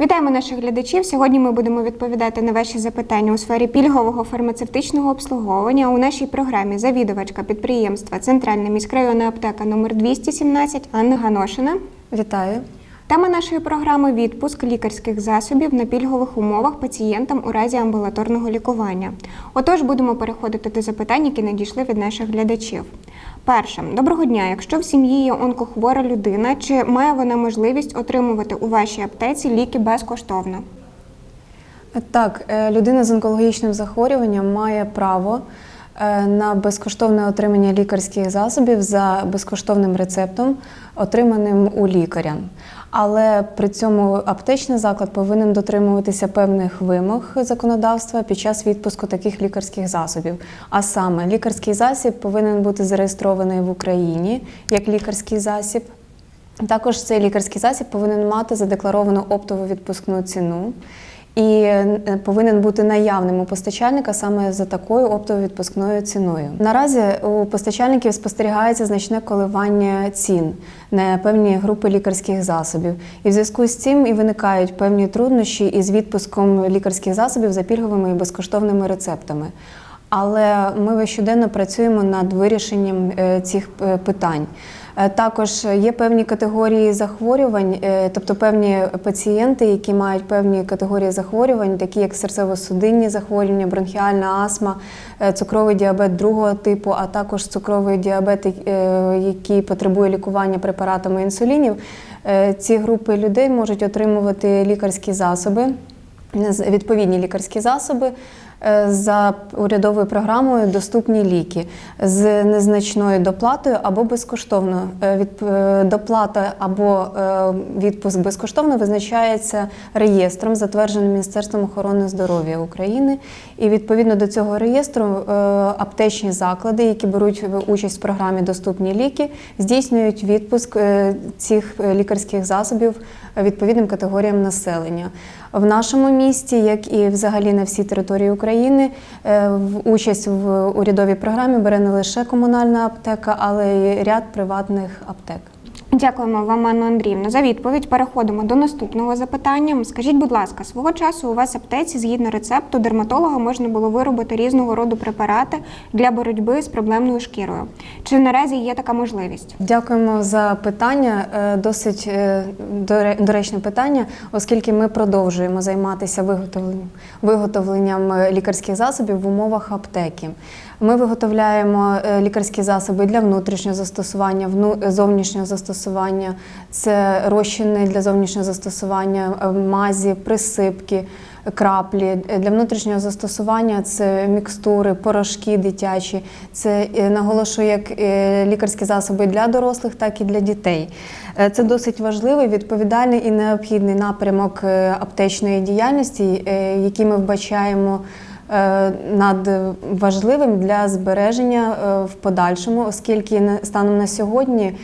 Вітаємо наших глядачів. Сьогодні ми будемо відповідати на ваші запитання у сфері пільгового фармацевтичного обслуговування. У нашій програмі завідувачка підприємства Центральна міськрайонна аптека номер 217 Анна Ганошина. Вітаю. Тема нашої програми відпуск лікарських засобів на пільгових умовах пацієнтам у разі амбулаторного лікування. Отож, будемо переходити до запитань, які надійшли від наших глядачів. Перше, доброго дня. Якщо в сім'ї є онкохвора людина, чи має вона можливість отримувати у вашій аптеці ліки безкоштовно? Так, е, людина з онкологічним захворюванням має право на безкоштовне отримання лікарських засобів за безкоштовним рецептом, отриманим у лікаря. Але при цьому аптечний заклад повинен дотримуватися певних вимог законодавства під час відпуску таких лікарських засобів. А саме лікарський засіб повинен бути зареєстрований в Україні як лікарський засіб. Також цей лікарський засіб повинен мати задекларовану оптову відпускну ціну і е, повинен бути наявним у постачальника саме за такою оптово відпускною ціною. Наразі у постачальників спостерігається значне коливання цін на певні групи лікарських засобів. І в зв'язку з цим і виникають певні труднощі із відпуском лікарських засобів за пільговими і безкоштовними рецептами. Але ми щоденно працюємо над вирішенням е, цих е, питань. Е, Також є певні категорії захворювань, тобто певні пацієнти, які мають певні категорії захворювань, такі як серцево-судинні захворювання, бронхіальна астма, цукровий діабет другого типу, а також цукровий діабет, який потребує лікування препаратами інсулінів. Ці групи людей можуть отримувати лікарські засоби відповідні лікарські засоби за урядовою програмою доступні ліки з незначною доплатою або безкоштовно. Е, е, Доплата або е, відпуск безкоштовно визначається реєстром, затвердженим Міністерством охорони здоров'я України. І відповідно до цього реєстру е, аптечні заклади, які беруть участь в програмі Доступні ліки, здійснюють відпуск е, цих е, лікарських засобів відповідним категоріям населення. В нашому місті, як і взагалі на всій території України, е, в участь в урядовій програмі бере не лише комунальна аптека, але й ряд приватних аптек. Дякуємо вам, Анна Андріївна, за відповідь. Переходимо до наступного запитання. Скажіть, будь ласка, свого часу у вас аптеці згідно рецепту дерматолога можна було виробити різного роду препарати для боротьби з проблемною шкірою. Чи наразі є така можливість? Дякуємо за питання. Е, Досить е, доречне питання, оскільки ми продовжуємо займатися виготовленням, виготовленням е, лікарських засобів в умовах аптеки. Ми виготовляємо лікарські засоби для внутрішнього застосування, зовнішнього застосування. Це розчини для зовнішнього застосування, е, мазі, присипки, краплі. Для внутрішнього застосування це мікстури, порошки дитячі. Це е, наголошую як е, лікарські засоби для дорослих, так і для дітей. Це досить важливий, відповідальний і необхідний напрямок аптечної діяльності, який ми вбачаємо е, надважливим для збереження в подальшому, оскільки станом на сьогодні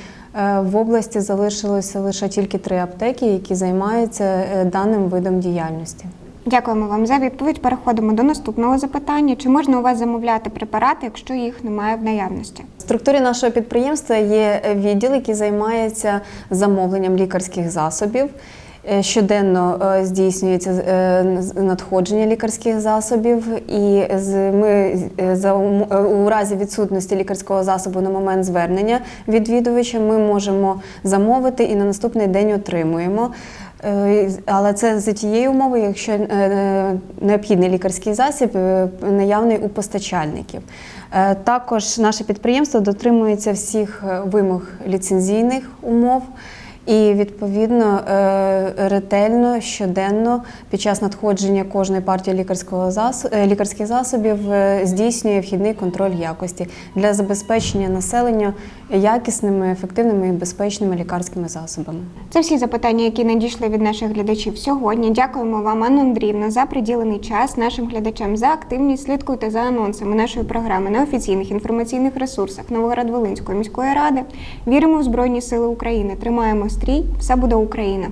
в області залишилося лише тільки три аптеки, які займаються е, даним видом діяльності. Дякуємо вам за відповідь. Переходимо до наступного запитання. Чи можна у вас замовляти препарати, якщо їх немає в наявності? В структурі нашого підприємства є відділ, який займається замовленням лікарських засобів. Е, Щоденно е, здійснюється е, надходження лікарських засобів, і ми у разі відсутності лікарського засобу на момент звернення відвідувача ми можемо замовити і на наступний день отримуємо. Але це за тією умовою, якщо необхідний лікарський засіб наявний у постачальників. Також наше підприємство дотримується всіх вимог ліцензійних умов. І відповідно е, ретельно щоденно під час надходження кожної партії лікарського засу- е, лікарських засобів е, здійснює вхідний контроль якості. Для забезпечення населення якісними, ефективними і безпечними лікарськими засобами. Це всі запитання, які надійшли від наших глядачів сьогодні. Дякуємо вам, Анна Андріївна, за приділений час нашим глядачам за активність. Слідкуйте за анонсами нашої програми на офіційних інформаційних ресурсах Новоград-Волинської міської ради. Віримо в Збройні Сили України. Тримаємо стрій. Все буде Україна.